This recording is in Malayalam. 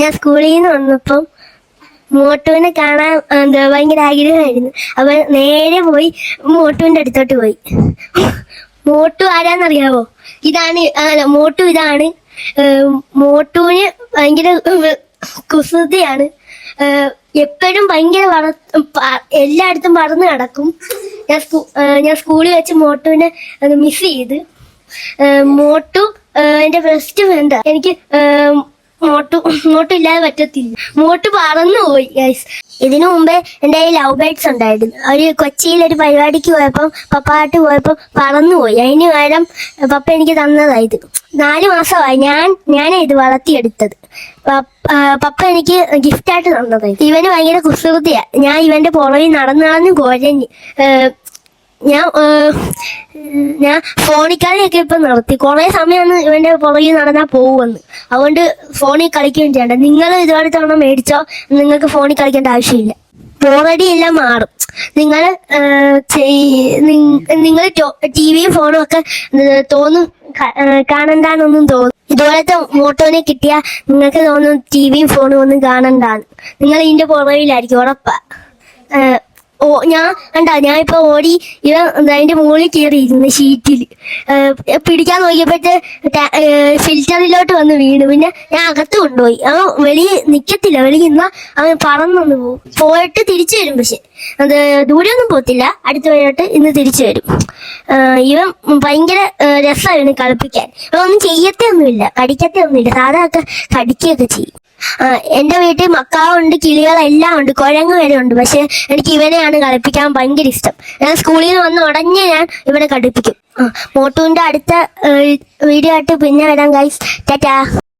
ഞാൻ സ്കൂളിൽ നിന്ന് വന്നപ്പം മോട്ടുവിനെ കാണാൻ എന്താ ഭയങ്കര ആഗ്രഹമായിരുന്നു. അപ്പൊ നേരെ പോയി മോട്ടുവിന്റെ അടുത്തോട്ട് പോയി. മോട്ടു ആരാന്നറിയാവോ? ഇതാണ് അല്ല മോട്ടു ഇതാണ്. മോട്ടുവിന് ഭയങ്കര കുസൃതിയാണ്. എപ്പോഴും ഭയങ്കര വള എല്ലായിടത്തും വളർന്ന് കിടക്കും ഞാൻ സ്കൂ ഞാൻ സ്കൂളിൽ വെച്ച് മോട്ടുവിനെ മിസ് ചെയ്ത്. മോട്ടു എന്റെ ബെസ്റ്റ് ഫ്രണ്ട് എനിക്ക് മോട്ടു മോട്ടു ഇല്ലാതെ പറ്റത്തില്ല. മോട്ട് പറന്നു പോയി ഗൈസ് ഇതിനു മുമ്പേ കയ്യിൽ ലവ് ബേഡ്സ് ഉണ്ടായിരുന്നു. ഒരു കൊച്ചിയിൽ ഒരു പരിപാടിക്ക് പോയപ്പം പപ്പാട്ട് പറന്നു പോയി. അതിന് പകരം പപ്പ എനിക്ക് തന്നതായത് നാല് മാസമായി ഞാൻ ഞാൻ ഇത് വളർത്തിയെടുത്തത്. പപ്പ- എനിക്ക് ഗിഫ്റ്റായിട്ട് തന്നതായി ഇവന് ഭയങ്കര കുസൃതിയാ. ഞാൻ ഇവന്റെ പുറകിൽ നടന്നു നടന്ന് കുഴഞ്ഞ് ഞാൻ ഞാൻ ഫോണിക്കാലൊക്കെ ഇപ്പൊ നിർത്തി കുറെ സമയം ഇവന്റെ പുറകിൽ നടന്നാ പോകുമെന്ന് അതുകൊണ്ട് ഫോണിൽ കളിക്കുകയും ചെയ്യണ്ട. നിങ്ങൾ ഒരുപാട് തവണ മേടിച്ചോ നിങ്ങൾക്ക് ഫോണിൽ കളിക്കേണ്ട ആവശ്യമില്ല. ബോറടി എല്ലാം മാറും. നിങ്ങൾ നിങ്ങൾ ടി വിയും ഫോണും ഒക്കെ തോന്നും കാണണ്ടാന്നൊന്നും തോന്നും. ഇതുപോലത്തെ മോട്ടോനെ കിട്ടിയാൽ നിങ്ങൾക്ക് തോന്നും ടി വിയും ഫോണും ഒന്നും കാണണ്ടാന്ന്. നിങ്ങൾ ഇതിന്റെ പുറകിലായിരിക്കും ഉറപ്പാ. ഓ ഞാൻ കണ്ടാ ഞാൻ ഇപ്പൊ ഓടി ഇവ അതിന്റെ മുകളിൽ കയറിയിരുന്നു ഷീറ്റിൽ. പിടിക്കാൻ നോക്കിയപ്പോഴത്തെ ഫിൽറ്ററിലോട്ട് വന്ന് വീണു. പിന്നെ ഞാൻ അകത്ത് കൊണ്ടുപോയി. അവൻ വെളിയിൽ നിക്കത്തില്ല. വെളിയിൽ നിന്നാ അവൻ പറന്നു പോകും പോയിട്ട് തിരിച്ചു വരും പക്ഷെ. അത് ദൂരെയൊന്നും പോത്തില്ല അടുത്ത വഴിയോട്ട് ഇന്ന് തിരിച്ചു വരും. ഇവൻ ഭയങ്കര രസമായിരുന്നു കളിപ്പിക്കാൻ. ഇവ ഒന്നും ചെയ്യത്തേ ഒന്നുമില്ല കടിക്കത്തേ ഒന്നുമില്ല സാധാരണ കടിക്കുകയൊക്കെ ചെയ്യും. എന്റെ വീട്ടിൽ മക്കാവുണ്ട് കിളികളെല്ലാം ഉണ്ട് കുഴങ്ങ് വരെ ഉണ്ട്. പക്ഷെ എനിക്ക് ഇവനെയാണ് കളിപ്പിക്കാൻ ഭയങ്കര ഇഷ്ടം. ഞാൻ സ്കൂളിൽ നിന്ന് വന്ന് ഉടനെ ഞാൻ ഇവനെ കളിപ്പിക്കും ആ, മോട്ടുവിന്റെ അടുത്ത വീഡിയോ ആയിട്ട് പിന്നെ വരാം ഗൈസ് ടാറ്റാ.